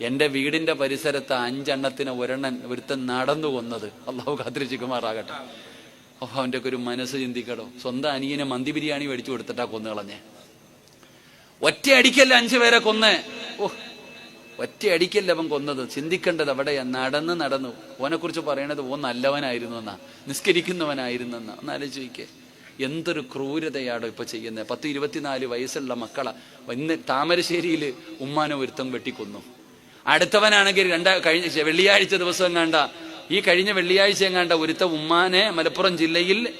എന്റെ വീടിന്റെ പരിസരത്ത് അഞ്ചെണ്ണത്തിന് ഒരെണ്ണൻ ഒരുത്തൻ നടന്നു കൊന്നത്. അള്ളാഹു കാത്തിരിച്ചുമാറാകട്ടെ ഓ അവന്റെ ഒക്കെ ഒരു മനസ്സ് ചിന്തിക്കടോ. സ്വന്തം അനിയനെ മന്തി ബിരിയാണി മേടിച്ചു കൊടുത്തിട്ടാ കൊന്നു കളഞ്ഞേ. ഒറ്റ അടിക്കല്ല അഞ്ചു പേരെ കൊന്നേ. ഓ ഒറ്റ അടിക്കല്ല അവൻ കൊന്നത്. ചിന്തിക്കേണ്ടത് അവിടെ നടന്ന് നടന്നു. ഓനെ കുറിച്ച് പറയണത് ഓ നല്ലവനായിരുന്നു എന്നാ നിസ്കരിക്കുന്നവനായിരുന്നു എന്നാ ഒന്ന് ആലോചിക്കേ. എന്തൊരു ക്രൂരതയാണോ ഇപ്പൊ ചെയ്യുന്നത് പത്ത് ഇരുപത്തിനാല് വയസ്സുള്ള മക്കളെ. ഇന്ന് താമരശ്ശേരിയിൽ ഉമ്മാനെ ഒരുത്തം വെട്ടിക്കൊന്നു. അടുത്തവനാണെങ്കിൽ രണ്ടാ കഴിഞ്ഞ വെള്ളിയാഴ്ച ദിവസം കണ്ട ഈ കഴിഞ്ഞ വെള്ളിയാഴ്ച എങ്ങാണ്ട ഒരുത്ത ഉമ്മാനെ മലപ്പുറം ജില്ലയിൽ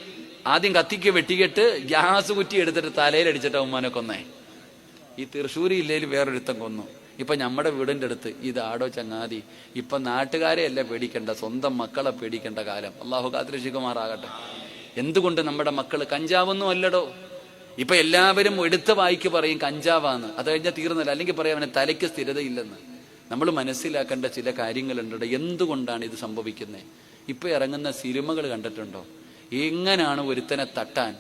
ആദ്യം കത്തിക്ക് വെട്ടിക്കെട്ട് ഗ്യാസ് കുറ്റി എടുത്തിട്ട് തലയിൽ തലയിലടിച്ചിട്ടാ ഉമ്മാനെ കൊന്നേ. ഈ തൃശ്ശൂർ ജില്ലയിൽ വേറൊരുത്തം കൊന്നു. ഇപ്പൊ നമ്മുടെ വീടിന്റെ അടുത്ത് ഇതാടോ ചങ്ങാതി ഇപ്പൊ നാട്ടുകാരെ അല്ല പേടിക്കേണ്ട സ്വന്തം മക്കളെ പേടിക്കേണ്ട കാലം. അള്ളാഹു കാത്തിരക്ഷിക്കുമാറാകട്ടെ. എന്തുകൊണ്ട് നമ്മുടെ മക്കൾ കഞ്ചാവൊന്നും അല്ലടോ? ഇപ്പൊ എല്ലാവരും എടുത്ത വായിക്ക് പറയും കഞ്ചാവാന്ന്. അത് കഴിഞ്ഞാൽ തീർന്നില്ല. അല്ലെങ്കിൽ പറയാം അവന് തലയ്ക്ക് സ്ഥിരതയില്ലെന്ന്. നമ്മൾ മനസ്സിലാക്കേണ്ട ചില കാര്യങ്ങളുണ്ട് എന്തുകൊണ്ടാണ് ഇത് സംഭവിക്കുന്നത് ഇപ്പൊ ഇറങ്ങുന്ന സിനിമകൾ കണ്ടിട്ടുണ്ടോ? എങ്ങനെയാണ് ഒരുത്തനെ തട്ടാൻ?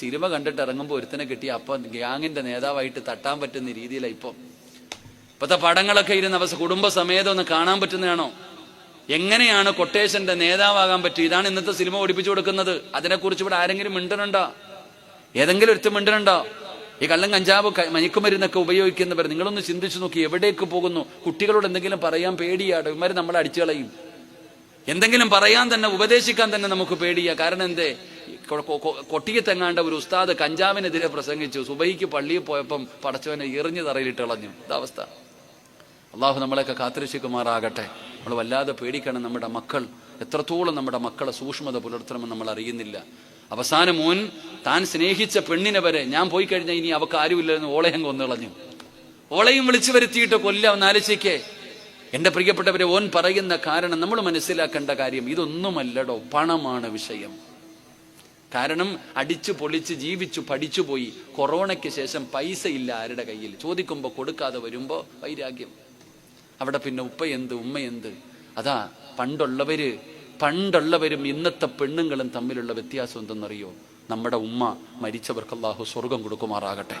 സിനിമ കണ്ടിട്ട് ഇറങ്ങുമ്പോൾ ഒരുത്തനെ കിട്ടിയ അപ്പൊ ഗ്യാങ്ങിന്റെ നേതാവായിട്ട് തട്ടാൻ പറ്റുന്ന രീതിയിലാണ് ഇപ്പം. ഇപ്പത്തെ പടങ്ങളൊക്കെ ഇരുന്ന് അവസ്ഥ കുടുംബസമേതം ഒന്ന് കാണാൻ പറ്റുന്നതാണോ? എങ്ങനെയാണ് കൊട്ടേഷന്റെ നേതാവാകാൻ പറ്റും ഇതാണ് ഇന്നത്തെ സിനിമ ഓടിപ്പിച്ചു കൊടുക്കുന്നത്. അതിനെക്കുറിച്ച് ഇവിടെ ആരെങ്കിലും മിണ്ടനുണ്ടോ ഏതെങ്കിലും ഒരുത്തം മിണ്ടനുണ്ടോ ഈ കള്ളം കഞ്ചാവ് മയക്കുമരുന്നൊക്കെ ഉപയോഗിക്കുന്നവർ നിങ്ങളൊന്ന് ചിന്തിച്ചു നോക്കി എവിടേക്ക് പോകുന്നു? കുട്ടികളോട് എന്തെങ്കിലും പറയാൻ പേടിയാടോ? ഇവന്മാർ നമ്മളെ അടിച്ചു കളയും. എന്തെങ്കിലും പറയാൻ തന്നെ ഉപദേശിക്കാൻ തന്നെ നമുക്ക് പേടിയാ. കാരണം എന്തേ? കൊട്ടിയത്തെങ്ങാണ്ട ഒരു ഉസ്താദ് കഞ്ചാവിനെതിരെ പ്രസംഗിച്ചു. സുബൈക്ക് പള്ളിയിൽ പോയപ്പം പടച്ചവനെ എറിഞ്ഞു തറയിലിട്ട് കളഞ്ഞു. ഇതവസ്ഥ അള്ളാഹു നമ്മളെയൊക്കെ കാത്തിരക്ഷിക്കുമാറാകട്ടെ. നമ്മൾ വല്ലാതെ പേടിക്കണം നമ്മുടെ മക്കൾ. എത്രത്തോളം നമ്മുടെ മക്കളെ സൂക്ഷ്മത പുലർത്തണമെന്ന് നമ്മൾ അറിയുന്നില്ല. അവസാനം മോൻ താൻ സ്നേഹിച്ച പെണ്ണിനെ വരെ ഞാൻ പോയി കഴിഞ്ഞാൽ ഇനി അവക്ക് ആരുമില്ലെന്ന് ഓളയം കൊന്നുകളഞ്ഞു ഓളയും വിളിച്ചു വരുത്തിയിട്ട് കൊല്ലാം നാലിച്ചയ്ക്ക് എന്റെ പ്രിയപ്പെട്ടവരെ ഓൻ പറയുന്ന കാരണം നമ്മൾ മനസ്സിലാക്കേണ്ട കാര്യം ഇതൊന്നുമല്ലടോ പണമാണ് വിഷയം. കാരണം അടിച്ചു പൊളിച്ച് ജീവിച്ചു പഠിച്ചു പോയി കൊറോണയ്ക്ക് ശേഷം പൈസ ഇല്ല ആരുടെ കയ്യിൽ. ചോദിക്കുമ്പോൾ കൊടുക്കാതെ വരുമ്പോൾ വൈരാഗ്യം. അവിടെ പിന്നെ ഉപ്പ എന്ത് ഉമ്മ എന്ത്? അതാ പണ്ടുള്ളവര് പണ്ടുള്ളവരും ഇന്നത്തെ പെണ്ണുങ്ങളും തമ്മിലുള്ള വ്യത്യാസം എന്തെന്നറിയോ? നമ്മുടെ ഉമ്മ മരിച്ചവർക്ക് അള്ളാഹു സ്വർഗം കൊടുക്കുമാറാകട്ടെ.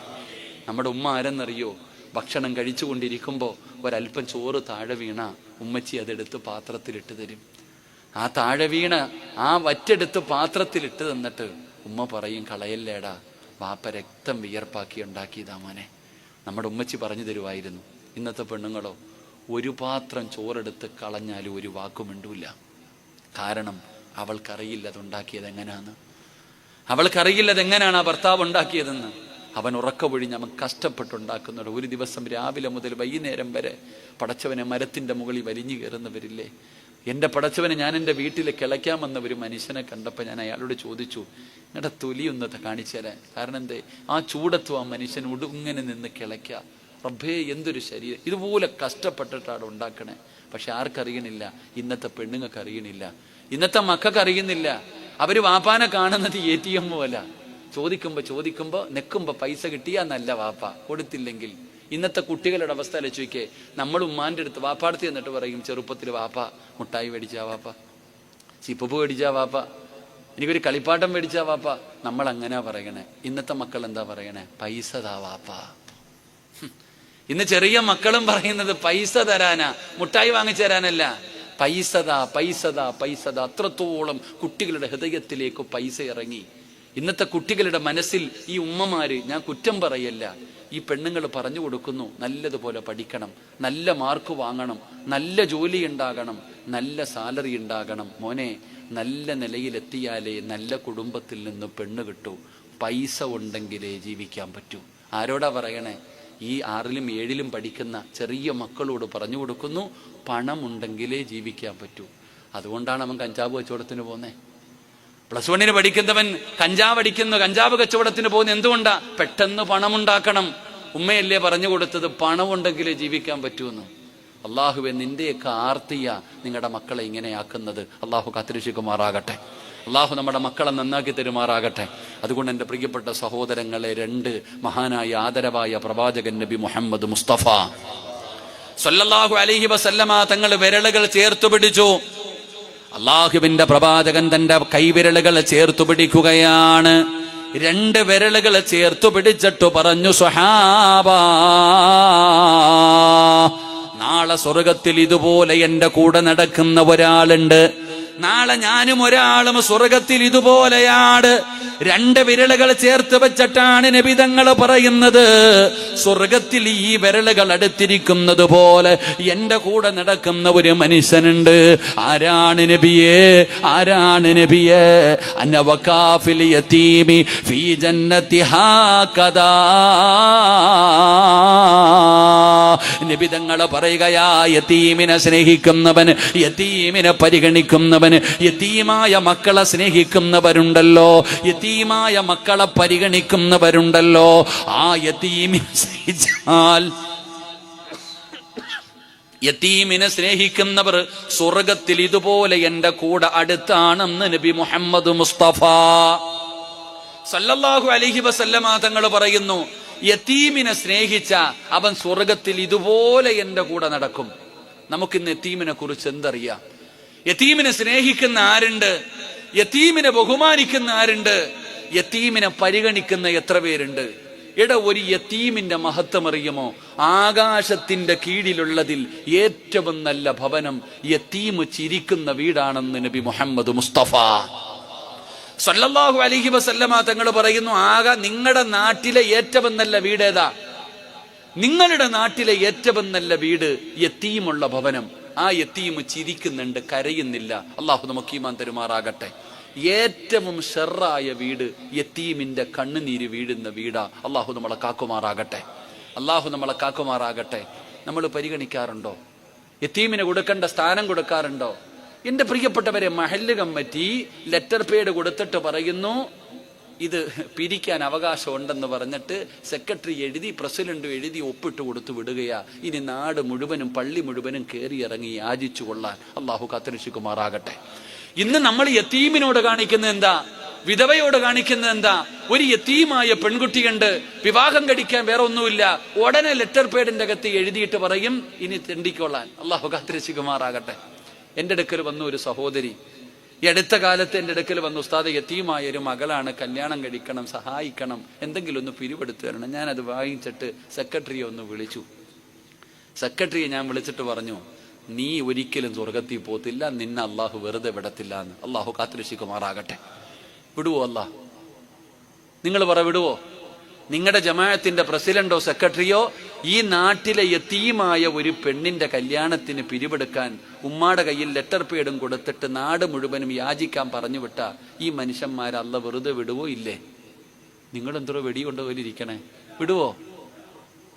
നമ്മുടെ ഉമ്മ ആരെന്നറിയോ? ഭക്ഷണം കഴിച്ചുകൊണ്ടിരിക്കുമ്പോൾ ഒരല്പം ചോറ് താഴെ വീണ ഉമ്മച്ചി അതെടുത്ത് പാത്രത്തിലിട്ട് തരും. ആ താഴെ വീണ ആ വറ്റെടുത്ത് പാത്രത്തിലിട്ട് തന്നിട്ട് ഉമ്മ പറയും കളയല്ലേടാ വാപ്പ രക്തം വിയർപ്പാക്കി ഉണ്ടാക്കിയതാ മോനെ. നമ്മുടെ ഉമ്മച്ചി പറഞ്ഞു തരുമായിരുന്നു ഇന്നത്തെ പെണ്ണുങ്ങളോ ഒരു പാത്രം ചോറെടുത്ത് കളഞ്ഞാലും ഒരു വാക്കുമിണ്ടൂല്ല മിണ്ടൂല. കാരണം അവൾക്കറിയില്ല അതുണ്ടാക്കിയത് എങ്ങനെയാണ് അവൾക്കറിയില്ല അതെങ്ങനെയാണ് ആ ഭർത്താവ് ഉണ്ടാക്കിയതെന്ന്. അവൻ ഉറക്കമൊഴിഞ്ഞ് അവൻ കഷ്ടപ്പെട്ടുണ്ടാക്കുന്നുണ്ട് ഒരു ദിവസം രാവിലെ മുതൽ വൈകുന്നേരം വരെ പടച്ചവനെ മരത്തിന്റെ മുകളിൽ വലിഞ്ഞു കയറുന്നവരില്ലേ? എന്റെ പടച്ചവനെ ഞാൻ എന്റെ വീട്ടിൽ കിളയ്ക്കാമെന്ന ഒരു മനുഷ്യനെ കണ്ടപ്പോൾ ഞാൻ അയാളോട് ചോദിച്ചു നിങ്ങളുടെ തൊലി ഒന്ന് കാണിച്ചു തരാൻ. കാരണം എന്തേ? ആ ചൂടത്വം ആ മനുഷ്യൻ ഉടുങ്ങനെ നിന്ന് കിളയ്ക്ക. റബ്ബേ എന്തൊരു ശരീരം. ഇതുപോലെ കഷ്ടപ്പെട്ടിട്ടാണ് ഉണ്ടാക്കണേ. പക്ഷെ ആർക്കറിയണില്ല? ഇന്നത്തെ പെണ്ണുങ്ങൾക്ക് അറിയണില്ല ഇന്നത്തെ മക്കൾക്ക് അറിയുന്നില്ല അവർ വാപ്പാനെ കാണുന്നത് എ ടി എം പോലെ. ചോദിക്കുമ്പോ ചോദിക്കുമ്പോ നെക്കുമ്പോ പൈസ കിട്ടിയാ നല്ല വാപ്പ. കൊടുത്തില്ലെങ്കിൽ. ഇന്നത്തെ കുട്ടികളുടെ അവസ്ഥ അലച്ചോയ്ക്കേ നമ്മൾ ഉമ്മാന്റെ അടുത്ത് വാപ്പാടത്തി എന്നിട്ട് പറയും ചെറുപ്പത്തിൽ വാപ്പ മുട്ടായി മേടിച്ചാ വാപ്പ. ചിപ്പപ്പ് മേടിച്ചാ വാപ്പ. എനിക്കൊരു കളിപ്പാട്ടം മേടിച്ചാ വാപ്പ. നമ്മൾ അങ്ങനെ പറയണേ. ഇന്നത്തെ മക്കൾ എന്താ പറയണേ? പൈസ താ വാപ്പ. ഇന്ന് ചെറിയ മക്കളും പറയുന്നത് പൈസ തരാനാ മുട്ടായി വാങ്ങിച്ചു തരാനല്ല. പൈസതാ പൈസതാ പൈസതാ. അത്രത്തോളം കുട്ടികളുടെ ഹൃദയത്തിലേക്ക് പൈസ ഇറങ്ങി. ഇന്നത്തെ കുട്ടികളുടെ മനസ്സിൽ ഈ ഉമ്മമാര് ഞാൻ കുറ്റം പറയല്ല. ഈ പെണ്ണുങ്ങൾ പറഞ്ഞു കൊടുക്കുന്നു നല്ലതുപോലെ പഠിക്കണം നല്ല മാർക്ക് വാങ്ങണം നല്ല ജോലി ഉണ്ടാകണം നല്ല സാലറി ഉണ്ടാകണം. മോനെ നല്ല നിലയിലെത്തിയാലേ നല്ല കുടുംബത്തിൽ നിന്ന് പെണ്ണ് കിട്ടൂ. പൈസ ഉണ്ടെങ്കിലേ ജീവിക്കാൻ പറ്റൂ. ആരോടാ പറയണേ? ഈ ആറിലും ഏഴിലും പഠിക്കുന്ന ചെറിയ മക്കളോട് പറഞ്ഞു കൊടുക്കുന്നു പണമുണ്ടെങ്കിലേ ജീവിക്കാൻ പറ്റൂ. അതുകൊണ്ടാണ് അവൻ കഞ്ചാവ് കച്ചവടത്തിന് പോകുന്നത് പ്ലസ് വണ്ണിന് പഠിക്കുന്നവൻ കഞ്ചാവ് അടിക്കുന്നു കഞ്ചാവ് കച്ചവടത്തിന് പോകുന്ന എന്തുകൊണ്ടാ? പെട്ടെന്ന് പണമുണ്ടാക്കണം. ഉമ്മയല്ലേ പറഞ്ഞു കൊടുത്തത് പണമുണ്ടെങ്കിലേ ജീവിക്കാൻ പറ്റൂന്ന്. അള്ളാഹുവെ നിന്റെയൊക്കെ ആർത്തിയ നിങ്ങളുടെ മക്കളെ ഇങ്ങനെയാക്കുന്നത്. അള്ളാഹു കാത്തിരക്ഷിക്കുമാറാകട്ടെ. അള്ളാഹു നമ്മുടെ മക്കളെ നന്നാക്കി തരുമാറാകട്ടെ. അതുകൊണ്ട് എന്റെ പ്രിയപ്പെട്ട സഹോദരങ്ങളെ രണ്ട് മഹാനായ ആദരവായ പ്രവാചകൻ നബി മുഹമ്മദ് മുസ്തഫ. സൊല്ലാഹു അലൈഹി വസല്ലമ തങ്ങൾ വിരലുകൾ ചേർത്തു പിടിച്ചു. അള്ളാഹുവിന്റെ പ്രവാചകൻ തന്റെ കൈവിരലുകൾ ചേർത്തു പിടിക്കുകയാണ്. രണ്ട് വിരലുകൾ ചേർത്തു പിടിച്ചിട്ടു പറഞ്ഞു സ്വഹാബ നാളെ സ്വർഗത്തിൽ ഇതുപോലെ എന്റെ കൂടെ നടക്കുന്ന ഒരാളുണ്ട്. നാളെ ഞാനും ഒരാളും സ്വർഗത്തിൽ ഇതുപോലെയാണ് രണ്ട് വിരലുകൾ ചേർത്ത് വെച്ചിട്ടാണ് നബിതങ്ങൾ പറയുന്നത്. സ്വർഗത്തിൽ ഈ വിരലുകൾ അടുത്തിരിക്കുന്നത് പോലെ എന്റെ കൂടെ നടക്കുന്ന ഒരു മനുഷ്യനുണ്ട്. ആരാണ് നബിയെ? ആരാണ് നബിയെ? അന്നവക്കാഫിൽ യതീമി ഫീ ജന്നത്തി ഹാകദാ. നിബിതങ്ങൾ പറയുകയാ യതീമിനെ സ്നേഹിക്കുന്നവൻ യതീമിനെ പരിഗണിക്കുന്നവൻ യതീമായ മക്കളെ സ്നേഹിക്കുന്നവരുണ്ടല്ലോ. യതീമായ മക്കളെ പരിഗണിക്കുന്നവരുണ്ടല്ലോ. ആ യതീമിനെ സ്നേഹിച്ചാൽ യതീമിനെ സ്നേഹിക്കുന്നവർ സ്വർഗത്തിൽ ഇതുപോലെ എന്റെ കൂടെ അടുത്താണെന്ന് നബി മുഹമ്മദ് മുസ്തഫ. സല്ലല്ലാഹു അലഹി വസല്ലമ തങ്ങൾ പറയുന്നു യത്തീമിനെ സ്നേഹിച്ച അവൻ സ്വർഗത്തിൽ ഇതുപോലെ എന്റെ കൂടെ നടക്കും. നമുക്കിന്ന് യത്തീമിനെ കുറിച്ച് എന്തറിയാം? യത്തീമിനെ സ്നേഹിക്കുന്ന ആരുണ്ട്? യത്തീമിനെ ബഹുമാനിക്കുന്ന ആരുണ്ട്? യത്തീമിനെ പരിഗണിക്കുന്ന എത്ര പേരുണ്ട്? എട ഒരു യത്തീമിന്റെ മഹത്വം അറിയുമോ ആകാശത്തിന്റെ കീഴിലുള്ളതിൽ ഏറ്റവും നല്ല ഭവനം യത്തീമ് ചിരിക്കുന്ന വീടാണെന്ന് നബി മുഹമ്മദ് മുസ്തഫ. സല്ലല്ലാഹു അലഹി വസല്ലമ തങ്ങൾ പറയുന്നു ആക നിങ്ങളുടെ നാട്ടിലെ ഏറ്റവും നല്ല വീട് ഏതാ നിങ്ങളുടെ നാട്ടിലെ ഏറ്റവും നല്ല വീട് യത്തീമുള്ള ഭവനം. ആ യത്തീമ് ചിരിക്കുന്നുണ്ട് കരയുന്നില്ല. അള്ളാഹു നമുക്ക് ഈമാൻ തരുമാറാകട്ടെ. ഏറ്റവും ഷെറായ വീട് യത്തീമിന്റെ കണ്ണുനീര് വീഴുന്ന വീടാ. അള്ളാഹു നമ്മളെ കാക്കുമാറാകട്ടെ. അള്ളാഹു നമ്മളെ കാക്കുമാറാകട്ടെ. നമ്മൾ പരിഗണിക്കാറുണ്ടോ? യത്തീമിന് കൊടുക്കേണ്ട സ്ഥാനം കൊടുക്കാറുണ്ടോ? എന്റെ പ്രിയപ്പെട്ടവരെ മഹല്ല് കമ്മിറ്റി ലെറ്റർ പേഡ് കൊടുത്തിട്ട് പറയുന്നു ഇത് പിരിക്കാൻ അവകാശം ഉണ്ടെന്ന് പറഞ്ഞിട്ട് സെക്രട്ടറി എഴുതി പ്രസിഡന്റ് എഴുതി ഒപ്പിട്ട് കൊടുത്തു വിടുകയാ. ഇനി നാട് മുഴുവനും പള്ളി മുഴുവനും കയറി ഇറങ്ങി യാചിച്ചു കൊള്ളാൻ അള്ളാഹു കാത്തിരക്ഷിക്കുമാറാകട്ടെ. ഇന്ന് നമ്മൾ യത്തീമിനോട് കാണിക്കുന്നത് എന്താ? വിധവയോട് കാണിക്കുന്നത് എന്താ? ഒരു യത്തീമായ പെൺകുട്ടി കണ്ട് വിവാഹം കഴിക്കാൻ വേറെ ഒന്നുമില്ല. ഉടനെ ലെറ്റർ പേഡിന്റെ അകത്ത് എഴുതിയിട്ട് പറയും ഇനി തെണ്ടിക്കൊള്ളാൻ. അള്ളാഹു കാത്തിരക്ഷിക്കുമാറാകട്ടെ. എന്റെ അടുക്കൽ വന്ന ഒരു സഹോദരി ഈ അടുത്ത കാലത്ത് എന്റെ അടുക്കൽ വന്ന ഉസ്താദ് യത്തീമായ ഒരു മകളാണ്. കല്യാണം കഴിക്കണം സഹായിക്കണം എന്തെങ്കിലും ഒന്ന് പിരിവെടുത്തു തരണം. ഞാൻ അത് വാങ്ങിച്ചിട്ട് സെക്രട്ടറിയെ ഒന്ന് വിളിച്ചു. സെക്രട്ടറിയെ ഞാൻ വിളിച്ചിട്ട് പറഞ്ഞു നീ ഒരിക്കലും സ്വർഗത്തിൽ പോത്തില്ല നിന്നെ അള്ളാഹു വെറുതെ വിടത്തില്ല എന്ന്. അള്ളാഹു കാത്തിരക്ഷിക്കുമാറാകട്ടെ. വിടുവോ അല്ലാ നിങ്ങൾ പറ വിടുവോ? നിങ്ങളുടെ ജമാഅത്തിന്റെ പ്രസിഡന്റോ സെക്രട്ടറിയോ ഈ നാട്ടിലെ യത്തീമായ ഒരു പെണ്ണിന്റെ കല്യാണത്തിന് പിരിവെടുക്കാൻ ഉമ്മാടെ കയ്യിൽ ലെറ്റർ പേഡും കൊടുത്തിട്ട് നാട് മുഴുവനും യാചിക്കാൻ പറഞ്ഞു വിട്ട ഈ മനുഷ്യന്മാരല്ല വെറുതെ വിടുവോ ഇല്ലേ? നിങ്ങൾ എന്തോ വെടികൊണ്ടുപോലിരിക്കണേ വിടുവോ?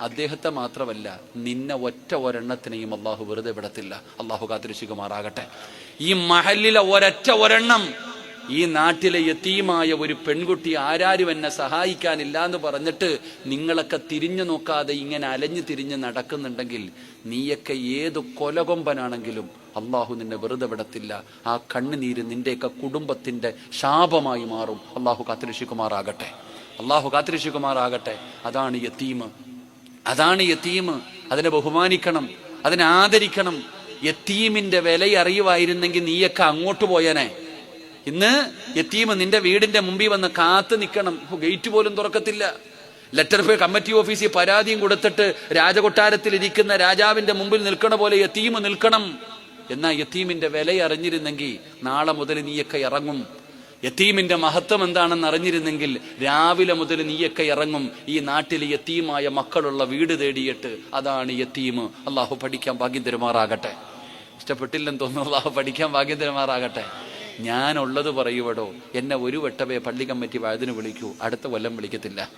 അദ്ദേഹത്തെ മാത്രമല്ല നിന്നെ ഒറ്റ ഒരെണ്ണത്തിനെയും അള്ളാഹു വെറുതെ വിടത്തില്ല. അള്ളാഹു കാത്തിരിശുകുമാറാകട്ടെ ഈ മഹലിലെ ഒരൊറ്റ ഒരെണ്ണം ഈ നാട്ടിലെ യത്തീമായ ഒരു പെൺകുട്ടി ആരാരും എന്നെ സഹായിക്കാനില്ല എന്ന് പറഞ്ഞിട്ട് നിങ്ങളൊക്കെ തിരിഞ്ഞു നോക്കാതെ ഇങ്ങനെ അലഞ്ഞു തിരിഞ്ഞ് നടക്കുന്നുണ്ടെങ്കിൽ നീയൊക്കെ ഏത് കൊലകൊമ്പനാണെങ്കിലും അള്ളാഹു നിന്നെ വെറുതെ വിടത്തില്ല. ആ കണ്ണുനീര് നിന്റെയൊക്കെ കുടുംബത്തിന്റെ ശാപമായി മാറും. അള്ളാഹു കാത്തിരക്ഷിക്കുമാറാകട്ടെ. അള്ളാഹു കാത്തിരക്ഷിക്കുമാറാകട്ടെ. അതാണ് യത്തീം അതാണ് യത്തീം അതിനെ ബഹുമാനിക്കണം അതിനെ ആദരിക്കണം. യത്തീമിന്റെ വില അറിയുമായിരുന്നെങ്കിൽ നീയൊക്കെ അങ്ങോട്ട് പോയനെ. ഇന്ന് യത്തീം നിന്റെ വീടിന്റെ മുമ്പിൽ വന്ന് കാത്തു നിൽക്കണം. ഗേറ്റ് പോലും തുറക്കത്തില്ല. ലെറ്റർ പേ കമ്മിറ്റി ഓഫീസിൽ പരാതിയും കൊടുത്തിട്ട് രാജകൊട്ടാരത്തിൽ ഇരിക്കുന്ന രാജാവിന്റെ മുമ്പിൽ നിൽക്കണ പോലെ യത്തീം നിൽക്കണം. എന്നാ യത്തീമിന്റെ വില അറിഞ്ഞിരുന്നെങ്കിൽ നാളെ മുതൽ നീയൊക്കെ ഇറങ്ങും. യത്തീമിന്റെ മഹത്വം എന്താണെന്ന് അറിഞ്ഞിരുന്നെങ്കിൽ രാവിലെ മുതൽ നീയൊക്കെ ഇറങ്ങും. ഈ നാട്ടിൽ യത്തീമായ മക്കളുള്ള വീട് തേടിയിട്ട് അതാണ് യത്തീം അള്ളാഹു പഠിക്കാൻ ഭാഗ്യം തരുമാറാകട്ടെ. ഇഷ്ടപ്പെട്ടില്ലെന്ന് തോന്നുന്നു അള്ളാഹു പഠിക്കാൻ ഭാഗ്യം തരുമാറാകട്ടെ. ഞാനുള്ളത് പറയുവടോ എന്നെ ഒരു വട്ടമേ പള്ളി കമ്മിറ്റി വഴുതിന് വിളിക്കൂ അടുത്ത കൊല്ലം വിളിക്കത്തില്ല.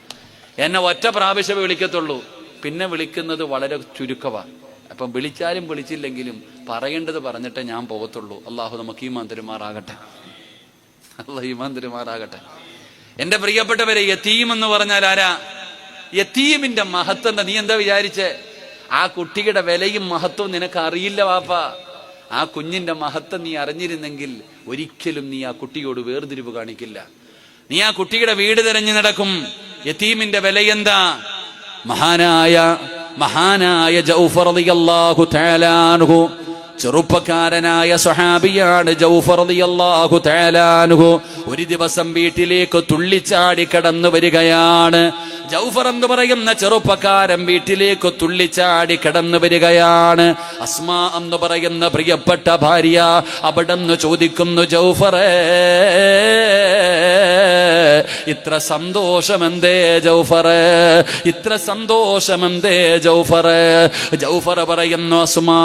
എന്നെ ഒറ്റ പ്രാവശ്യമേ വിളിക്കത്തുള്ളൂ. പിന്നെ വിളിക്കുന്നത് വളരെ ചുരുക്കമാണ് അപ്പം വിളിച്ചാലും വിളിച്ചില്ലെങ്കിലും പറയേണ്ടത് പറഞ്ഞിട്ടേ ഞാൻ പോകത്തുള്ളൂ. അള്ളാഹു നമുക്ക് ഈ തരുമാറാകട്ടെ. തരുമാറാകട്ടെ എന്റെ പ്രിയപ്പെട്ടവരെ യത്തീം എന്ന് പറഞ്ഞാൽ ആരാ? യത്തീമിന്റെ മഹത്വം നീ എന്താ വിചാരിച്ചേ? ആ കുട്ടിയുടെ വിലയും മഹത്വവും നിനക്ക് അറിയില്ല വാപ്പ. ആ കുഞ്ഞിന്റെ മഹത്വം നീ അറിഞ്ഞിരുന്നെങ്കിൽ ഒരിക്കലും നീ ആ കുട്ടിയോട് വേർതിരിവ് കാണിക്കില്ല. നീ ആ കുട്ടിയുടെ വീട് തിരഞ്ഞു നടക്കും. യത്തീമിന്റെ വില എന്താ? മഹാനായ മഹാനായ ജൗഫർ റളിയല്ലാഹു തആല അൻഹു ചെറുപ്പക്കാരനായ സൊഹാബിയാണ് ജൗഫർ റളിയല്ലാഹു തആല അൻഹു. ഒരു ദിവസം വീട്ടിലേക്ക് തുള്ളിച്ചാടി കടന്നു വരികയാണ്. ജൗഫർ എന്ന് പറയുന്ന ചെറുപ്പക്കാരൻ വീട്ടിലേക്ക് തുള്ളിച്ചാടി കടന്നു വരികയാണ്. അസ്മ എന്ന് പറയുന്ന പ്രിയപ്പെട്ട ഭാര്യ അവിടെ നിന്ന് ചോദിക്കുന്നു ജൗഫറേ ഇത്ര സന്തോഷമെന്തേ ജൗഫറ? ഇത്ര സന്തോഷമെന്തേ ജൗഫറ? ജൗഫറ പറയുന്നു അസുമാ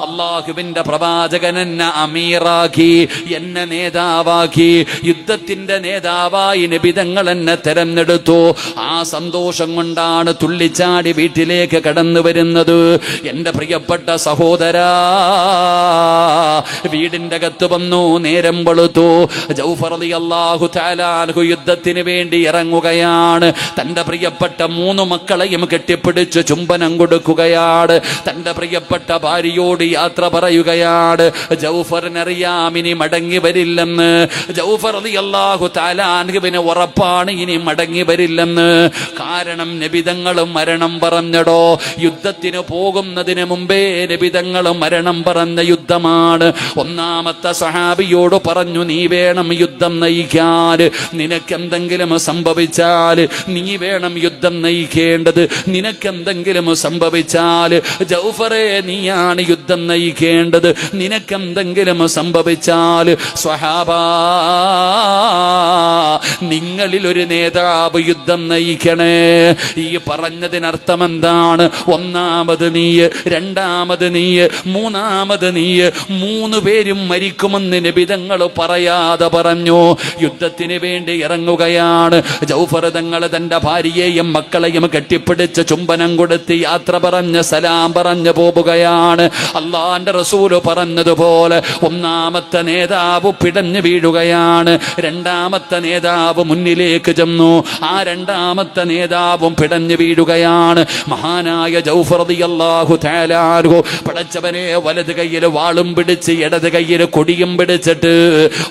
അള്ളാഹുവിന്റെ പ്രവാചകൻ എന്നെ അമീറാക്കി എന്നെ നേതാവാക്കി യുദ്ധത്തിന്റെ നേതാവായി നിബിതങ്ങൾ എന്നെ തെരഞ്ഞെടുത്തു. ആ സന്തോഷം കൊണ്ടാണ് തുള്ളിച്ചാടി വീട്ടിലേക്ക് കടന്നു വരുന്നത്. എന്റെ പ്രിയപ്പെട്ട സഹോദരാ വീടിന്റെ അകത്ത് വന്നു നേരം വെളുത്തു. ജൗഫർ യുദ്ധത്തിന് വേണ്ടി ഇറങ്ങുകയാണ്. തന്റെ പ്രിയപ്പെട്ട മൂന്ന് മക്കളെയും കെട്ടിപ്പിടിച്ച് ചുംബനം കൊടുക്കുകയാണ്. തന്റെ പ്രിയപ്പെട്ട ഭാര്യയോട് യാത്ര പറയുകയാണ്. ജൗഫറിനറിയാം ഇനി മടങ്ങി വരില്ലെന്ന്. ജൗഫർ അള്ളാഹു താലാൻഹുവിന് ഉറപ്പാണ് ഇനി മടങ്ങി വരില്ലെന്ന്. കാരണം നബിതങ്ങളും മരണം പറഞ്ഞടോ. യുദ്ധത്തിന് പോകുന്നതിന് മുമ്പേ നബിതങ്ങളും മരണം പറഞ്ഞ യുദ്ധമാണ്. ഒന്നാമത്തെ സഹാബിയോട് പറഞ്ഞു നീ വേണം യുദ്ധം നയിക്കാൻ നിനക്കെന്തെങ്കിലും സംഭവിച്ചാൽ നീ വേണം യുദ്ധം നയിക്കേണ്ടത്. നിനക്കെന്തെങ്കിലും സംഭവിച്ചാൽ ജൗഫറെ നീയാണ് യുദ്ധം നയിക്കേണ്ടത്. നിനക്കെന്തെങ്കിലും സംഭവിച്ചാൽ സ്വഹാബ നിങ്ങളിൽ ഒരു നേതാവ് യുദ്ധം നയിക്കണേ. ഈ പറഞ്ഞതിനർത്ഥം എന്താണ് ഒന്നാമത് നീ രണ്ടാമത് നീ മൂന്നാമത് നീ മൂന്ന് പേരും മരിക്കുമെന്ന് നിബിതങ്ങൾ പറയാതെ പറഞ്ഞു? യുദ്ധത്തിന് വേണ്ടി ഇറങ്ങുകയാണ്. ജൗഫർ തങ്ങൾ തന്റെ ഭാര്യയെയും മക്കളെയും കെട്ടിപ്പിടിച്ച് ചുംബനം കൊടുത്ത് യാത്ര പറഞ്ഞ് സലാം പറഞ്ഞു പോവുകയാണ് അള്ളാന്റെ റസൂൽ പറഞ്ഞതുപോലെ ഒന്നാമത്തെ നേതാവ് പിടഞ്ഞു വീഴുകയാണ്. രണ്ടാമത്തെ നേതാവ് മുന്നിലേക്ക് ചെന്നു. ആ രണ്ടാമത്തെ നേതാവും പിടഞ്ഞു വീഴുകയാണ്. മഹാനായ ജൗഫർദി അള്ളാഹു തേലാർഹു പടച്ചവനെ വലത് കയ്യിൽ വാളും പിടിച്ച് ഇടത് കയ്യിൽ കൊടിയും പിടിച്ചിട്ട്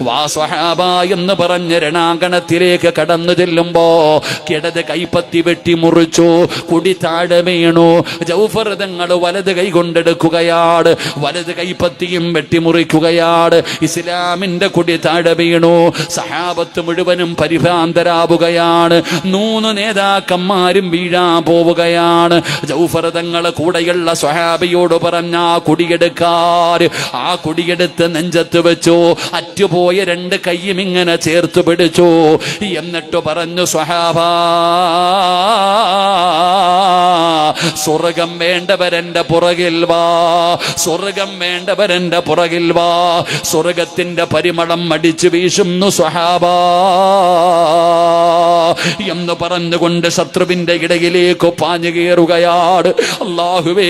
വാ സ്വഹാബ എന്ന് പറഞ്ഞ് രണാങ്കണത്തിലേക്ക് കടന്നു ചെല്ലുമ്പോ കിടത് കൈപ്പത്തി വെട്ടി മുറിച്ചു കുടി താഴെ വീണു. ജൗഫർ തങ്ങൾ വലത് കൈ കൊണ്ടെടുക്കുകയാണ്. വലത് കൈപ്പത്തിയും വെട്ടിമുറിക്കുകയാണ് ഇസ്ലാമിന്റെ കുടി താഴെ വീണു. സഹാബത്ത് മുഴുവനും പരിഭ്രാന്തരാവുകയാണ്. മൂന്ന് നേതാക്കന്മാരും വീഴാൻ പോവുകയാണ്. ജൗഫർ തങ്ങളെ കൂടെയുള്ള സ്വഹാബിയോട് പറഞ്ഞ ആ കുടിയെടുക്കാർ ആ കുടിയെടുത്ത് നെഞ്ചത്ത് വെച്ചു. അറ്റുപോയ രണ്ട് കൈയും ഇങ്ങനെ ചേർത്ത് പിടിച്ചു. എന്നിട്ട് പറഞ്ഞു സ്വഹാബ സ്വർഗം വേണ്ടവരെന്റെ പുറകിൽ വാ. സ്വർഗം വേണ്ടവരെന്റെ പുറകിൽ വാ. സ്വർഗത്തിന്റെ പരിമളം അടിച്ചു വീശുന്നു സ്വഹാബ. എന്ന് പറഞ്ഞുകൊണ്ട് ശത്രുവിന്റെ ഇടയിലേക്ക് പാഞ്ഞു കയറുകയാണ് അള്ളാഹുവേ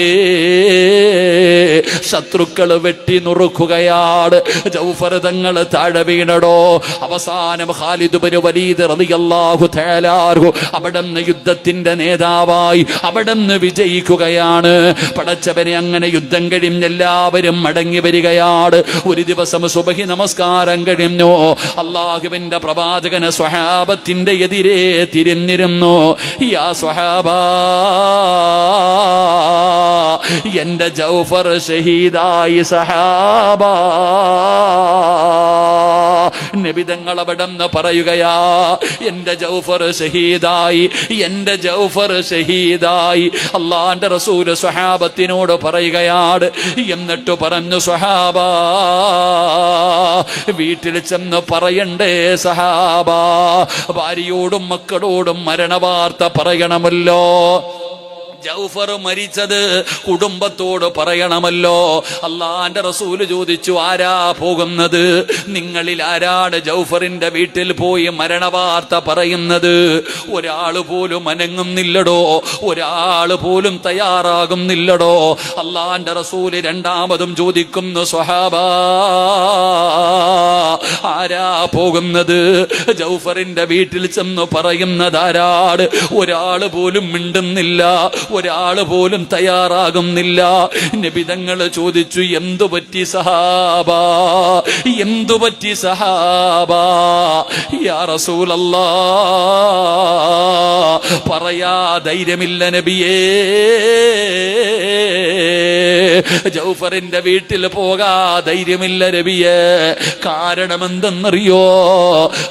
ശത്രുക്കൾ വെട്ടി നുറുക്കുകയാണ്. ജൗഫർ തങ്ങൾ താഴെ വീണടോ. അവസാനം ഖാലിദ് ബിൻ വലീദ് റളിയല്ലാഹു തആലാഹു അവിടുന്ന് യുദ്ധത്തിന്റെ നേതാവായി അവിടുന്ന് വിജയിക്കുകയാണ്. പടച്ചവനെ അങ്ങനെ യുദ്ധം കഴിഞ്ഞ് എല്ലാവരും മടങ്ങി വരികയാണ്. ഒരു ദിവസം സുബഹി നമസ്കാരം കഴിഞ്ഞു. അള്ളാഹുവിന്റെ പ്രവാചകന് സ്വഹാബത്തിന്റെ എതിരെ തിരിഞ്ഞിരുന്നു. യാ സ്വഹാബ എന്റെ ജൗഫർ ഷഹീദായി സഹാബ. നിബിതങ്ങൾ അവിടെ അവിടെന്ന് പറയുകയാ എന്റെ ജൗഫർ ഷഹീദായി എന്റെ ജൗഫർ ഷഹീദായി. അള്ളാന്റെ റസൂൽ സ്വഹാബത്തിനോട് പറയുകയാണ് എന്നിട്ട് പറഞ്ഞു സ്വഹാബ വീട്ടിൽ ചെന്ന് പറയണ്ടേ സഹാബ. ഭാര്യയോടും മക്കളോടും മരണവാർത്ത പറയണമല്ലോ. ജൗഫർ മരിച്ചത് കുടുംബത്തോട് പറയണമല്ലോ. അള്ളാന്റെ റസൂൽ ചോദിച്ചു ആരാ പോകുന്നത്? നിങ്ങളിൽ ആരാണ് ജൗഫറിന്റെ വീട്ടിൽ പോയി മരണവാർത്ത പറയുന്നത്? ഒരാൾ പോലും അനങ്ങുന്നില്ലടോ. ഒരാൾ പോലും തയ്യാറാകുന്നില്ലടോ. അള്ളാന്റെ റസൂൽ രണ്ടാമതും ചോദിക്കുന്നു സ്വഹാബ ആരാ പോകുന്നത്? ജൗഫറിന്റെ വീട്ടിൽ ചെന്ന് പറയുന്നത് ആരാട് ഒരാൾ പോലും മിണ്ടുന്നില്ല. ഒരാൾ പോലും തയ്യാറാകുന്നില്ല. നബിതങ്ങൾ ചോദിച്ചു എന്തു പറ്റി സഹാബ? എന്തു പറ്റി സഹാബ? യാ റസൂലല്ലാ. പറയാ ധൈര്യമില്ല നബിയേ. ജൗഫറിന്റെ വീട്ടിൽ പോകാ ധൈര്യമില്ല രവിയെ. കാരണം എന്തെന്നറിയോ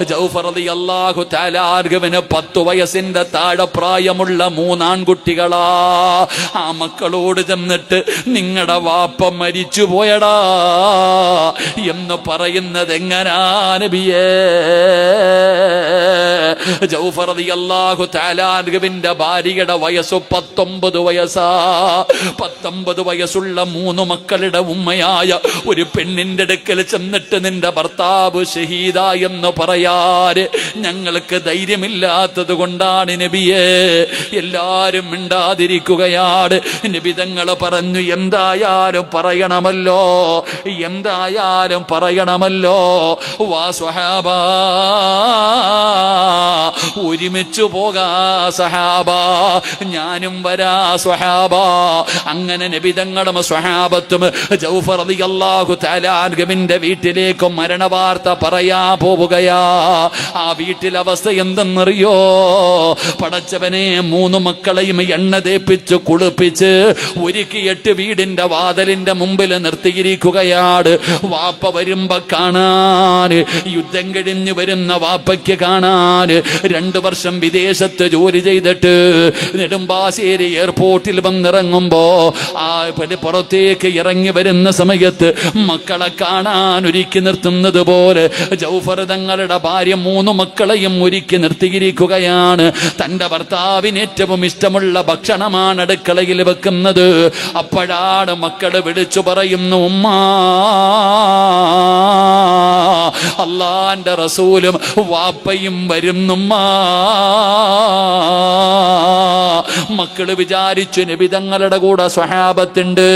ജൗഫർ അള്ളാഹു താലാർഗവന് പത്തു വയസ്സിന്റെ താഴെ പ്രായമുള്ള മൂന്നാൺകുട്ടികളാ. ആ മക്കളോട് ചെന്നിട്ട് നിങ്ങളുടെ വാപ്പ മരിച്ചു പോയടാ എന്ന് പറയുന്നത് എങ്ങനാ നബിയേ? ജൗഫർ അള്ളാഹു താലാർഗവിന്റെ ഭാര്യയുടെ വയസ്സ് പത്തൊമ്പത് വയസ്സാ. പത്തൊമ്പത് വയസ്സുള്ള മൂന്ന് മക്കളുടെ ഉമ്മയായ ഒരു പെണ്ണിന്റെ അടുക്കൽ ചെന്നിട്ട് നിന്റെ ഭർത്താവ് ഷഹീദ എന്ന് പറയാറ്. ഞങ്ങൾക്ക് ധൈര്യമില്ലാത്തത് കൊണ്ടാണ് നബിയെ. എല്ലാരും മിണ്ടാതിരിക്കുകയാണ്. നബി തങ്ങൾ പറഞ്ഞു എന്തായാലും പറയണമല്ലോ. എന്തായാലും പറയണമല്ലോ. വാ സ്വഹാബ ഒരുമിച്ചു പോകാ സഹാബ ഞാനും വരാ സ്വഹാബ. അങ്ങനെ നബിതങ്ങളും സ്വഹാബത്തും ജൗഫർ അള്ളാഹു തലാൻഗമിന്റെ മരണവാർത്ത പറയാ പോവുകയാ. ആ വീട്ടിലെ അവസ്ഥ എന്തെന്നറിയോ? പടച്ചവനെ മൂന്ന് മക്കളെയും എണ്ണ തേപ്പിച്ച് കുളിപ്പിച്ച് ഒരുക്കിയിട്ട് വീടിന്റെ വാതിലിന്റെ മുമ്പിൽ നിർത്തിയിരിക്കുകയാണ്. വാപ്പ വരുമ്പോ കാണാൻ യുദ്ധം കഴിഞ്ഞു വരുന്ന വാപ്പയ്ക്ക് കാണാൻ രണ്ടു വർഷം വിദേശത്ത് ജോലി ചെയ്തിട്ട് നെടുമ്പാശ്ശേരി എയർപോർട്ടിൽ വന്നിറങ്ങുമ്പോ ആ പുറത്തേക്ക് ഇറങ്ങി വരുന്ന സമയത്ത് മക്കളെ കാണാൻ ഒരുക്കി നിർത്തുന്നത് പോലെ ജൗഫർ തങ്ങളുടെ ഭാര്യ മൂന്ന് മക്കളെയും ഒരുക്കി നിർത്തിയിരിക്കുകയാണ്. തന്റെ ഭർത്താവിന് ഏറ്റവും ഇഷ്ടമുള്ള ഭക്ഷണമാണ് അടുക്കളയിൽ വെക്കുന്നത്. അപ്പോഴാണ് മക്കൾ വിളിച്ചു പറയുന്നു ഉമ്മ അള്ളാന്റെ റസൂലും വാപ്പയും വരുന്നുമ്മ മക്കൾ വിചാരിച്ചു നബിതങ്ങളുടെ കൂടെ സ്വഹാബത്തുണ്ട്.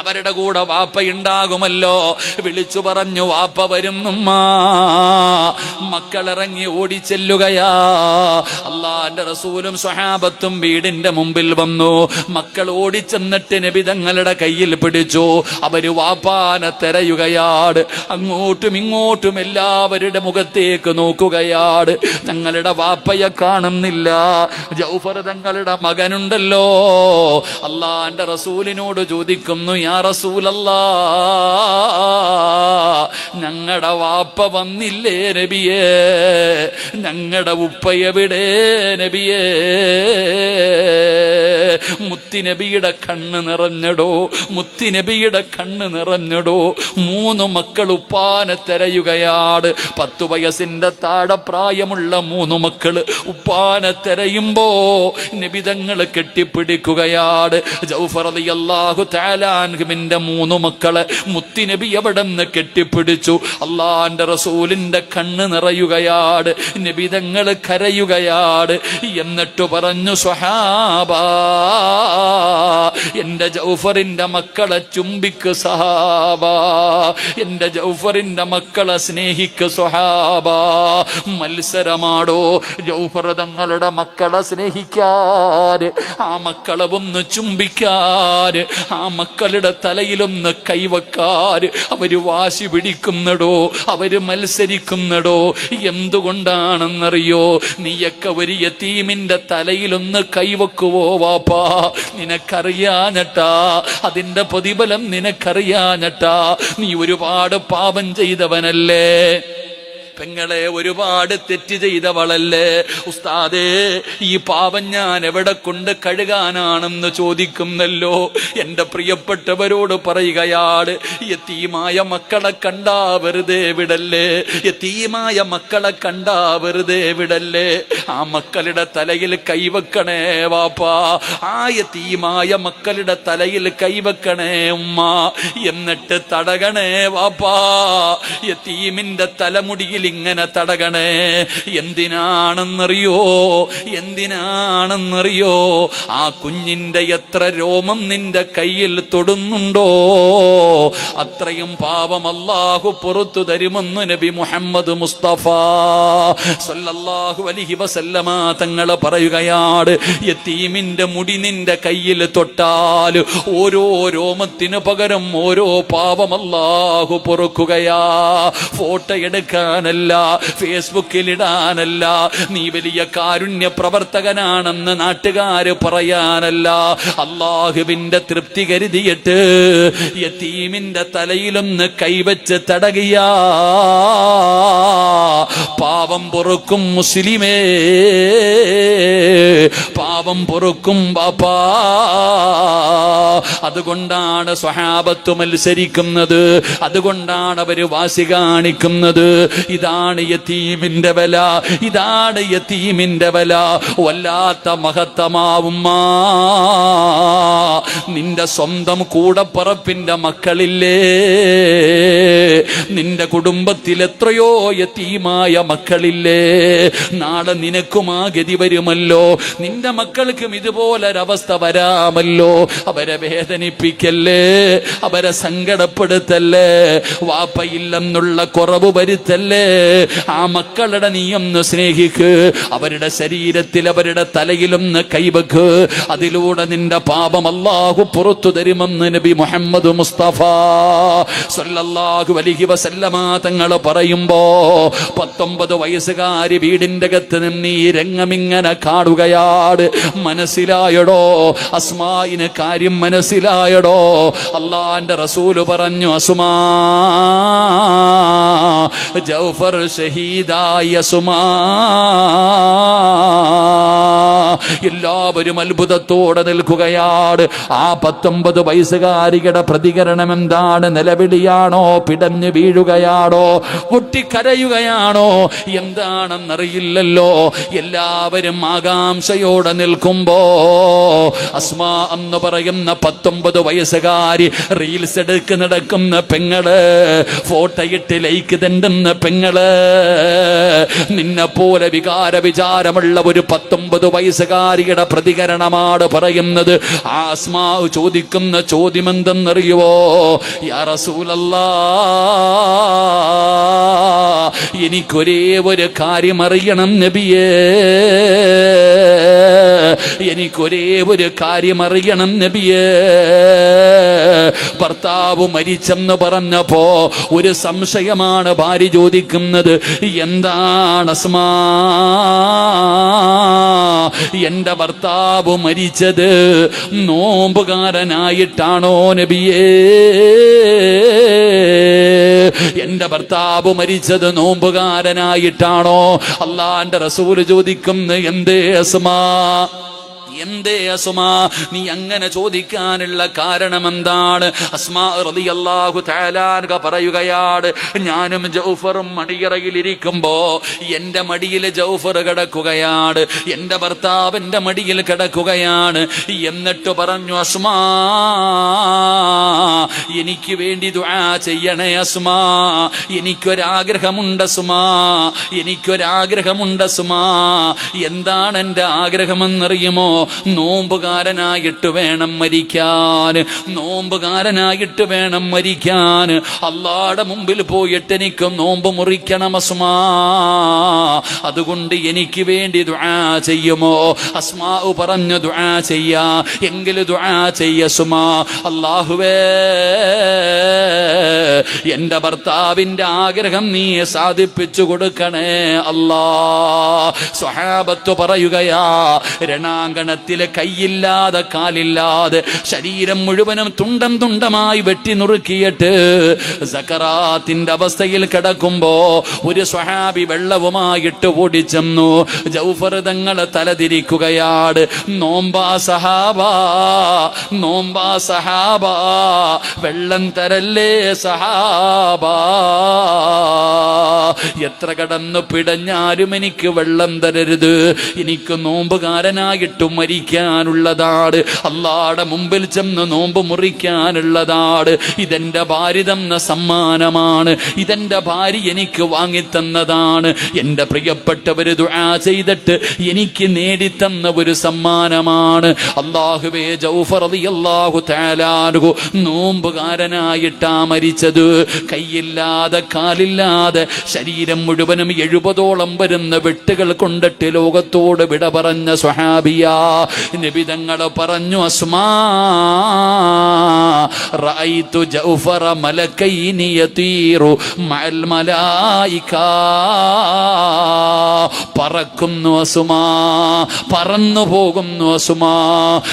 അവരുടെ കൂടെ വാപ്പ ഉണ്ടാകുമല്ലോ വിളിച്ചു പറഞ്ഞു വാപ്പ വരുന്നുമ്മ മക്കളിറങ്ങി ഓടിച്ചെല്ലുകയാ അള്ളാന്റെ റസൂലും സ്വഹാബത്തും വീടിന്റെ മുമ്പിൽ വന്നു. മക്കൾ ഓടിച്ചെന്നിട്ട് നബി തങ്ങളുടെ കയ്യിൽ പിടിച്ചു. അവർ വാപ്പാന തെരയുകയാണ് അങ്ങോട്ടും ഇങ്ങോട്ടും എല്ലാവരുടെ മുഖത്തേക്ക് നോക്കുകയാണ് തങ്ങളുടെ വാപ്പയെ കാണുന്നില്ല. ജൗഫർ തങ്ങളുടെ മകനുണ്ടല്ലോ. അള്ളാന്റെ റസൂലിനോട് ചോദിക്കുന്നു യാ റസൂലല്ലാ ഞങ്ങളുടെ വാപ്പ വന്നില്ലേ നബിയേ? ഞങ്ങളുടെ ഉപ്പ എവിടെ നബിയേ? മുത്തിനബിയുടെ കണ്ണ് നിറഞ്ഞടോ മുത്തിനബിയുടെ കണ്ണ് നിറഞ്ഞടോ. മൂന്ന് മക്കൾ ഉപ്പാനെ തെരയുകയാണ്. പത്തു വയസ്സിന്റെ താടപ്രായമുള്ള മൂന്ന് മക്കൾ ഉപ്പാനെ തെരയുമ്പോ നിബിതങ്ങൾ കെട്ടിപ്പിടിക്കുകയാണ്. ജൗഫർ അള്ളാഹു താലാൻഹിമിന്റെ മൂന്ന് മക്കളെ മുത്തിനബി എവിടെ നിന്ന് കെട്ടിപ്പിടിച്ചു? അള്ളാന്റെ റസൂലിന്റെ കണ്ണ് നിറയുകയാണ് നിബിതങ്ങൾ കരയുകയാണ് എന്നിട്ട് പറഞ്ഞു സ്വഹാബ എന്റെ ജൗഫറിന്റെ മക്കളെ ചുംബിക്ക് സഹാബ എന്റെ ജൗഫറിന്റെ മക്കളെ സ്നേഹിക്ക് സ്വഹാബ. മത്സരമാടോ ജൗഫർ തങ്ങളുടെ മക്കളെ സ്നേഹിക്കാര് ആ മക്കളെ ഒന്ന് ചുംബിക്കാര് ആ മക്കളുടെ തലയിലൊന്ന് കൈവക്കാൻ അവർ വാശി പിടിക്കുന്നടോ അവർ മത്സരിക്കുന്നടോ എന്തുകൊണ്ടാണെന്നറിയോ? നീയൊക്കെ ഒരു യത്തീമിന്റെ തലയിലൊന്ന് കൈവക്കുവോ വാപ്പാ? നിനക്കറിയാഞ്ഞട്ടാ. അതിന്റെ പ്രതിഫലം നിനക്കറിയാഞ്ഞട്ടാ. നീ ഒരുപാട് പാപം ചെയ്തവനല്ലേ? പെങ്ങളെ ഒരുപാട് തെറ്റ് ചെയ്തവളല്ലേ? ഉസ്താദേ ഈ പാപം ഞാൻ എവിടെ കൊണ്ട് കഴുകാനാണെന്ന് ചോദിക്കുന്നല്ലോ. എന്റെ പ്രിയപ്പെട്ടവരോട് പറയുകയാണ് എത്തീമായ മക്കളെ കണ്ടാ വെറുതെ വിടല്ലേ? എത്തീമായ മക്കളെ കണ്ടാ വെറുതെ വിടല്ലേ? ആ മക്കളുടെ തലയിൽ കൈവെക്കണേ വാപ്പാ. ആ എത്തീമായ മക്കളുടെ തലയിൽ കൈവെക്കണേ ഉമ്മ. എന്നിട്ട് തടകണേ വാപ്പാ. എത്തീമിന്റെ തലമുടിയിൽ ഇങ്ങനെ തടകണേ. എന്തിനാണെന്നറിയോ? എന്തിനാണെന്നറിയോ? ആ കുഞ്ഞിന്റെ എത്ര രോമം നിന്റെ കയ്യിൽ തൊടുന്നുണ്ടോ? അത്രയും പാപം അല്ലാഹു പുറത്തു തരുമെന്ന് നബി മുഹമ്മദ് മുസ്തഫ സല്ലല്ലാഹു അലൈഹി വസല്ലമ തങ്ങളെ പറയുകയാണ്. യത്തീമിന്റെ മുടി നിന്റെ കയ്യിൽ തൊട്ടാൽ ഓരോ രോമത്തിന് പകരം ഓരോ പാപം അല്ലാഹു പൊറുക്കുകയാ. ഫോട്ടോ എടുക്കാൻ ഇടാനല്ല ഫേസ്ബുക്കിൽ ഇടാനല്ല നീ വലിയ കാരുണ്യ പ്രവർത്തകനാണെന്ന് നാട്ടുകാര് പറയാനല്ല. അള്ളാഹുവിന്റെ തൃപ്തി കരുതിയിട്ട് യത്തീമിന്റെ തലയിലൊന്ന് കൈവച്ച് തടകിയ. പാവം പൊറുക്കും മുസ്ലിമേ. പാവം പൊറുക്കും പാപ്പാ അതുകൊണ്ടാണ് സ്വഹാബത്ത് മത്സരിക്കുന്നത്. അതുകൊണ്ടാണ് അവർ വാശി കാണിക്കുന്നത്. ഇതാണ് യത്തീമിന്റെ വില ഇതാണ് യത്തീമിന്റെ വില. വല്ലാത്ത മഹത്തമാവുമ്മ. നിന്റെ സ്വന്തം കൂടപ്പറപ്പിന്റെ മക്കളില്ലേ? നിന്റെ കുടുംബത്തിൽ എത്രയോ യത്തീമായ മക്കളില്ലേ? നാളെ നിനക്കും ആ ഗതി വരുമല്ലോ. നിന്റെ മക്കൾക്കും ഇതുപോലൊരവസ്ഥ വരാമല്ലോ. അവരെ വേദനിപ്പിക്കല്ലേ? അവരെ സങ്കടപ്പെടുത്തല്ലേ? വാപ്പയില്ലെന്നുള്ള കുറവ് വരുത്തല്ലേ? ആ മക്കളുടെ നീ ഒന്ന് സ്നേഹിക്ക്. അവരുടെ ശരീരത്തിൽ അവരുടെ തലയിലൊന്ന് കൈവക്ക്. അതിലൂടെ നിന്റെ പാപം അല്ലാഹു പുറത്തു തരുമെന്ന് നബി മുഹമ്മദ് മുസ്തഫ സല്ലല്ലാഹു അലൈഹി വസല്ലമ തങ്ങൾ പറയുമ്പോ പത്തൊമ്പത് വയസ്സുകാരി വീടിന്റെ അകത്ത് നിന്ന് ഈ രംഗമിങ്ങനെ കാണുകയാണ് മനസ്സിലായടോ? അസ്മായിന് കാര്യം മനസ്സിലായടോ? അള്ളാന്റെ റസൂൽ പറഞ്ഞു അസുമാ ജൗഫർ ഷഹീദായ അസുമാ എല്ലാവരും അത്ഭുതത്തോടെ നിൽക്കുകയാണ്. ആ പത്തൊമ്പത് വയസ്സുകാരിയുടെ പ്രതികരണം എന്താണ്? നിലവിളിയാണോ? പിടഞ്ഞു വീഴുകയാണോ? പൊട്ടിക്കരയുകയാണോ? എന്താണെന്നറിയില്ലല്ലോ. എല്ലാവരും ആകാംക്ഷയോടെ നിൽക്കുമ്പോ അസ്മാ എന്ന് പറയുന്ന പത്തൊമ്പത് വയസ്സുകാരി റീൽസ് എടുക്ക് നടക്കുന്ന പെങ്ങൾ ഫോട്ടോ ഇട്ട് ലൈക്ക് തണ്ടുന്ന പെങ്ങൾ നിന്നെ പോലെ വികാര വിചാരമുള്ള ഒരു പത്തൊമ്പത് വയസ്സുകാരിയുടെ പ്രതികരണമാണ് പറയുന്നത് ആസ്മാവ് ചോദിക്കുന്ന ചോദ്യം എന്തെന്നറിയുവോ യാ റസൂലല്ലാ എനിക്കൊരേ ഒരു കാര്യം അറിയണം നബിയേ. എനിക്കൊരേ ഒരു കാര്യം അറിയണം നബിയേ. ഭർത്താവ് മരിച്ചെന്ന് പറഞ്ഞപ്പോ ഒരു സംശയമാണ് ഭാര്യ ചോദിക്കുന്നത്. എന്താണ് അസ്മാ? എന്റെ ഭർത്താവ് മരിച്ചത് നോമ്പുകാരനായിട്ടാണോ നബിയേ? എന്റെ ഭർത്താവ് മരിച്ചത് നോമ്പുകാരനായിട്ടാണോ? അള്ളാന്റെ റസൂൽ ചോദിക്കുന്നു എന്തേ അസ്മാ? എന്തേ അസുമാ? നീ അങ്ങനെ ചോദിക്കാനുള്ള കാരണം എന്താണ് പറയുകയാണ് ഞാനും ജൗഫറും മടിയറയിൽ ഇരിക്കുമ്പോ എന്റെ മടിയിൽ ജൗഫർ കിടക്കുകയാണ് എന്റെ ഭർത്താവ് എന്റെ മടിയിൽ കിടക്കുകയാണ്. എന്നിട്ട് പറഞ്ഞു അസ്മാ എനിക്ക് വേണ്ടി ദുആ ചെയ്യണേ അസ്മാ. എനിക്കൊരാഗ്രഹമുണ്ട് അസ്മാ. എനിക്കൊരാഗ്രഹമുണ്ട് അസ്മാ. എന്താണ് എന്റെ ആഗ്രഹമെന്നറിയുമോ? നോമ്പുകാരനായിട്ട് വേണം മരിക്കാൻ. നോമ്പുകാരനായിട്ട് വേണം മരിക്കാൻ. അള്ളാടെ മുമ്പിൽ പോയിട്ട് എനിക്ക് നോമ്പ് മുറിക്കണം അസ്മാ. അതുകൊണ്ട് എനിക്ക് വേണ്ടി ദുആ ചെയ്യുമോ? അസ്മാ പറഞ്ഞു ദുആ ചെയ്യാ. എങ്കിൽ ദുആ ചെയ്യ സുമാ. അള്ളാഹുവേ എന്റെ ഭർത്താവിന്റെ ആഗ്രഹം നീ സാധിപ്പിച്ചു കൊടുക്കണേ അല്ലാ. സ്വഹാബത്ത് പറയുകയാ രണാങ്കണത്തിലെ കൈയില്ലാതെ കാലില്ലാതെ ശരീരം മുഴുവനും തുണ്ടം തുണ്ടമായി വെട്ടി നുറുക്കിയിട്ട് സക്കറാത്തിന്റെ അവസ്ഥയിൽ കിടക്കുമ്പോ ഒരു സ്വഹാബി വെള്ളവുമായിട്ട് ഓടിച്ചെന്നു. ജൗഫർ തങ്ങളെ തലതിരിക്കുകയാണ്. നോമ്പാ സഹാബാ നോമ്പാ സഹാബാ വെള്ളം തരല്ലേ സഹാബാ. എത്ര കടന്നു പിടഞ്ഞാലും എനിക്ക് വെള്ളം തരരുത്. എനിക്ക് നോമ്പുകാരനായിട്ട് മരിക്കാനുള്ളതാണ്. അള്ളാടെ മുമ്പിൽ ചെന്ന് നോമ്പ് മുറിക്കാനുള്ളതാണ്. ഇതെന്റെ ഭാര്യ തന്ന സമ്മാനമാണ്. ഇതെന്റെ ഭാര്യ എനിക്ക് വാങ്ങിത്തന്നതാണ്. എന്റെ പ്രിയപ്പെട്ടവര് ദുആ ചെയ്തിട്ട് എനിക്ക് നേടിത്തന്ന ഒരു സമ്മാനമാണ്. അള്ളാഹുവേ ജൗഫർ അള്ളാഹു താലാനുഹു നോമ്പുകാരനായിട്ടാ മരിച്ചത്. കൈയില്ലാതെ കാലില്ലാതെ ശരീരം മുഴുവനും എഴുപതോളം വരുന്ന വെട്ടുകൾ കൊണ്ടിട്ട് ലോകത്തോട് വിട പറഞ്ഞ സ്വഹാബിയ. നിബിതങ്ങൾ പറഞ്ഞു അസ്മാ ജൗഫറ മലക്കൈനി മലായിക. പറക്കുന്നു അസുമാ പറന്നു പോകുന്നു അസുമാ.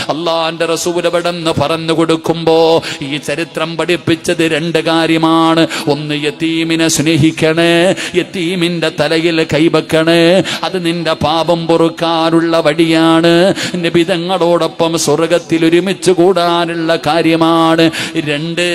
അള്ളാന്റെ റസൂലവിടന്ന് പറഞ്ഞു കൊടുക്കുമ്പോ ഈ ചരിത്രം പഠിപ്പിച്ചത് രണ്ട് കാര്യമാണ്. ഒന്ന് യത്തീമിനെ സ്നേഹിക്കണേ യത്തീമിന്റെ തലയിൽ കൈവക്കണേ. അത് നിന്റെ പാപം പൊറുക്കാനുള്ള വഴിയാണ്. നിബിതങ്ങളോടൊപ്പം സ്വർഗത്തിൽ ഒരുമിച്ച് കൂടാനുള്ള കാര്യമാണ്. രണ്ട്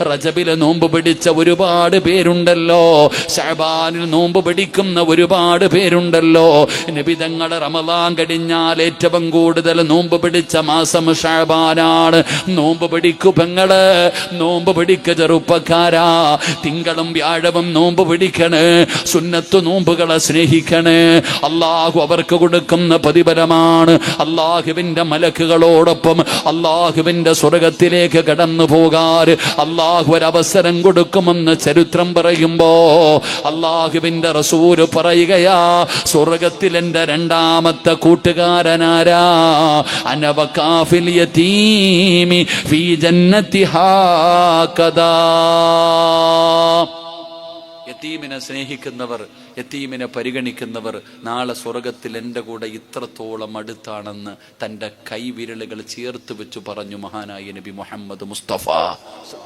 റജബിലെ നോമ്പ് പിടിച്ച ഒരുപാട് പേരുണ്ടല്ലോ. ഷഹബാനിൽ നോമ്പ് പിടിക്കുന്ന ഒരുപാട് പേരുണ്ടല്ലോ. നിബിതങ്ങൾ റമദാൻ കഴിഞ്ഞാൽ ഏറ്റവും കൂടുതൽ നോമ്പ് പിടിച്ച മാസം ഷഹബാനാണ് നോമ്പ് പിടിക്കു പെങ്ങൾ നോമ്പ് പിടിക്ക ചെറുപ്പക്കാരാ. തിങ്കളും വ്യാഴവും നോമ്പ് പിടിക്കണേ. സുന്നത്ത് നോമ്പുകളെ സ്നേഹിക്കണേ. അള്ളാഹു അവർക്ക് കൊടുക്കുന്ന പ്രതിഫലമാണ് അള്ളാഹുവിന്റെ മലക്കുകളോടൊപ്പം അള്ളാഹുവിന്റെ സ്വർഗത്തിലേക്ക് കടന്നു പോകാൻ അള്ളാഹു ഒരവസരം കൊടുക്കുമെന്ന് ചരിത്രം പറയുമ്പോൾ അള്ളാഹുവിന്റെ റസൂര് പറയുകയാ സ്വർഗത്തിൽ എന്റെ രണ്ടാമത്തെ കൂട്ടുകാരനാരാ? അനവകാഫിൽ യതീമി ഫീ ജന്നത്തി ഹാകദാ യത്തീമിനെ സ്നേഹിക്കുന്നവർ യത്തീമിനെ പരിഗണിക്കുന്നവർ നാളെ സ്വർഗത്തിൽ എന്റെ കൂടെ ഇത്രത്തോളം അടുത്താണെന്ന് തന്റെ കൈവിരലുകൾ ചേർത്ത് വെച്ചു പറഞ്ഞു മഹാനായ നബി മുഹമ്മദ് മുസ്തഫ.